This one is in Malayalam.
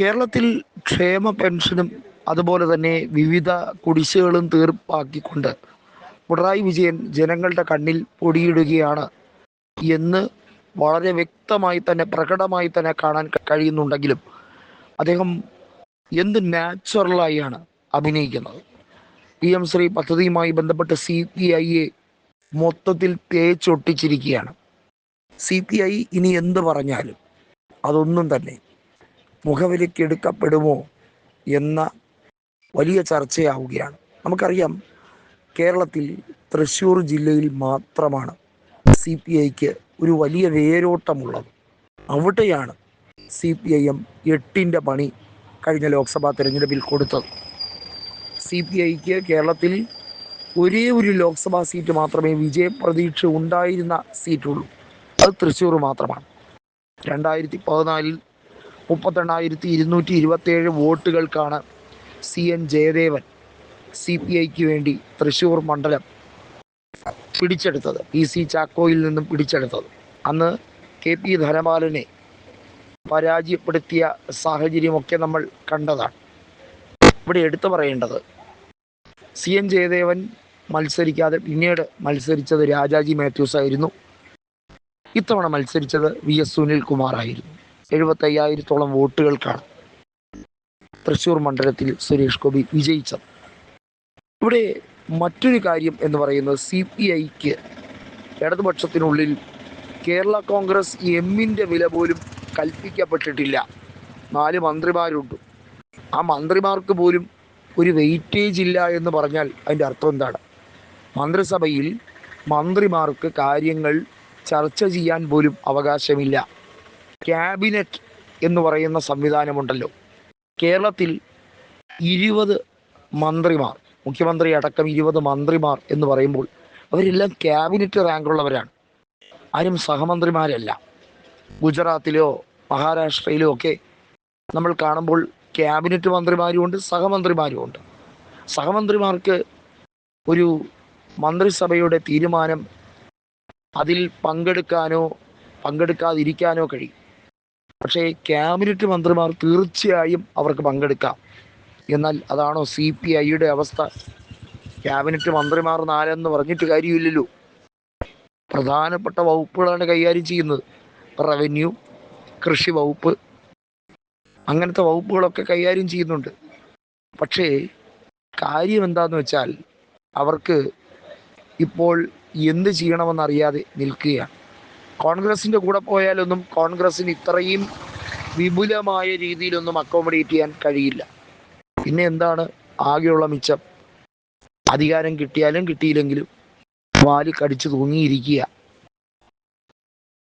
കേരളത്തിൽ ക്ഷേമ പെൻഷനും അതുപോലെ തന്നെ വിവിധ കുടിശ്ശികളും തീർപ്പാക്കിക്കൊണ്ട് പിണറായി വിജയൻ ജനങ്ങളുടെ കണ്ണിൽ പൊടിയിടുകയാണ് എന്ന് വളരെ വ്യക്തമായി തന്നെ പ്രകടമായി തന്നെ കാണാൻ കഴിയുന്നുണ്ടെങ്കിലും അദ്ദേഹം എന്ത് നാച്ചുറലായാണ് അഭിനയിക്കുന്നത്? പി എം ശ്രീ പദ്ധതിയുമായി ബന്ധപ്പെട്ട് സി പി ഐയെ മൊത്തത്തിൽ തേച്ചൊട്ടിച്ചിരിക്കുകയാണ്. സി പി ഐ ഇനി എന്ത് പറഞ്ഞാലും അതൊന്നും തന്നെ മുഖവിലക്കെടുക്കപ്പെടുമോ എന്ന വലിയ ചർച്ചയാവുകയാണ്. നമുക്കറിയാം കേരളത്തിൽ തൃശ്ശൂർ ജില്ലയിൽ മാത്രമാണ് സി പി ഐക്ക് ഒരു വലിയ വേരോട്ടമുള്ളത്. അവിടെയാണ് സി പി ഐ എം എട്ടിന്റെ പണി കഴിഞ്ഞ ലോക്സഭാ തെരഞ്ഞെടുപ്പിൽ കൊടുത്തത്. സി പി ഐക്ക് കേരളത്തിൽ ഒരേ ഒരു ലോക്സഭാ സീറ്റ് മാത്രമേ വിജയപ്രതീക്ഷ ഉണ്ടായിരുന്ന സീറ്റുള്ളൂ. അത് തൃശ്ശൂർ മാത്രമാണ്. രണ്ടായിരത്തി പതിനാലിൽ മുപ്പത്തെണ്ണായിരത്തി ഇരുന്നൂറ്റി ഇരുപത്തേഴ് വോട്ടുകൾക്കാണ് C N Jayadevan C P ഐക്ക് വേണ്ടി തൃശൂർ മണ്ഡലം പിടിച്ചെടുത്തത്. പി സി ചാക്കോയിൽ നിന്നും പിടിച്ചെടുത്തത്. അന്ന് കെ പി ധനപാലനെ പരാജയപ്പെടുത്തിയ സാഹചര്യമൊക്കെ നമ്മൾ കണ്ടതാണ്. ഇവിടെ എടുത്തു പറയേണ്ടത് സി എൻ ജയദേവൻ മത്സരിക്കാതെ പിന്നീട് മത്സരിച്ചത് രാജാജി മാത്യൂസ് ആയിരുന്നു ഇത്തവണ മത്സരിച്ചത് വി എസ് സുനിൽ കുമാർ ആയിരുന്നു എഴുപത്തയ്യായിരത്തോളം വോട്ടുകൾക്കാണ് തൃശ്ശൂർ മണ്ഡലത്തിൽ സുരേഷ് ഗോപി വിജയിച്ചത്. ഇവിടെ മറ്റൊരു കാര്യം എന്ന് പറയുന്നത് സി പി ഐക്ക് ഇടതുപക്ഷത്തിനുള്ളിൽ കേരള കോൺഗ്രസ് എമ്മിന്റെ വില പോലും കൽപ്പിക്കപ്പെട്ടിട്ടില്ല. നാല് മന്ത്രിമാരുണ്ട്. ആ മന്ത്രിമാർക്ക് പോലും ഒരു വെയിറ്റേജ് ഇല്ല എന്ന് പറഞ്ഞാൽ അതിന്റെ അർത്ഥം എന്താണ്? മന്ത്രിസഭയിൽ മന്ത്രിമാർക്ക് കാര്യങ്ങൾ ചർച്ച ചെയ്യാൻ പോലും അവകാശമില്ല. ക്യാബിനറ്റ് എന്ന് പറയുന്ന സംവിധാനമുണ്ടല്ലോ. കേരളത്തിൽ ഇരുപത് മന്ത്രിമാർ മുഖ്യമന്ത്രി അടക്കം ഇരുപത് മന്ത്രിമാർ എന്ന് പറയുമ്പോൾ അവരെല്ലാം ക്യാബിനറ്റ് റാങ്കുള്ളവരാണ്. ആരും സഹമന്ത്രിമാരല്ല. ഗുജറാത്തിലോ മഹാരാഷ്ട്രയിലോ ഒക്കെ നമ്മൾ കാണുമ്പോൾ ക്യാബിനറ്റ് മന്ത്രിമാരുമുണ്ട് സഹമന്ത്രിമാരുമുണ്ട് സഹമന്ത്രിമാർക്ക് ഒരു മന്ത്രിസഭയുടെ തീരുമാനം അതിൽ പങ്കെടുക്കാനോ പങ്കെടുക്കാതിരിക്കാനോ കഴിയും. പക്ഷേ ക്യാബിനറ്റ് മന്ത്രിമാർ തീർച്ചയായും അവർക്ക് പങ്കെടുക്കാം. എന്നാൽ അതാണോ സി പി ഐയുടെ അവസ്ഥ? ക്യാബിനറ്റ് മന്ത്രിമാർ നാലെന്ന് പറഞ്ഞിട്ട് കാര്യമില്ലല്ലോ. പ്രധാനപ്പെട്ട വകുപ്പുകളാണ് കൈകാര്യം ചെയ്യുന്നത്. റവന്യൂ കൃഷി വകുപ്പ് അങ്ങനത്തെ വകുപ്പുകളൊക്കെ കൈകാര്യം ചെയ്യുന്നുണ്ട്. പക്ഷേ കാര്യം എന്താന്ന് വെച്ചാൽ അവർക്ക് ഇപ്പോൾ എന്ത് ചെയ്യണമെന്നറിയാതെ നിൽക്കുകയാണ്. കോൺഗ്രസിന്റെ കൂടെ പോയാലൊന്നും കോൺഗ്രസിന് ഇത്രയും വിപുലമായ രീതിയിലൊന്നും അക്കോമഡേറ്റ് ചെയ്യാൻ കഴിയില്ല. പിന്നെ എന്താണ് ആകെയുള്ള മിച്ചം? അധികാരം കിട്ടിയാലും കിട്ടിയില്ലെങ്കിലും വാൽ കടിച്ചു തൂങ്ങിയിരിക്കുക.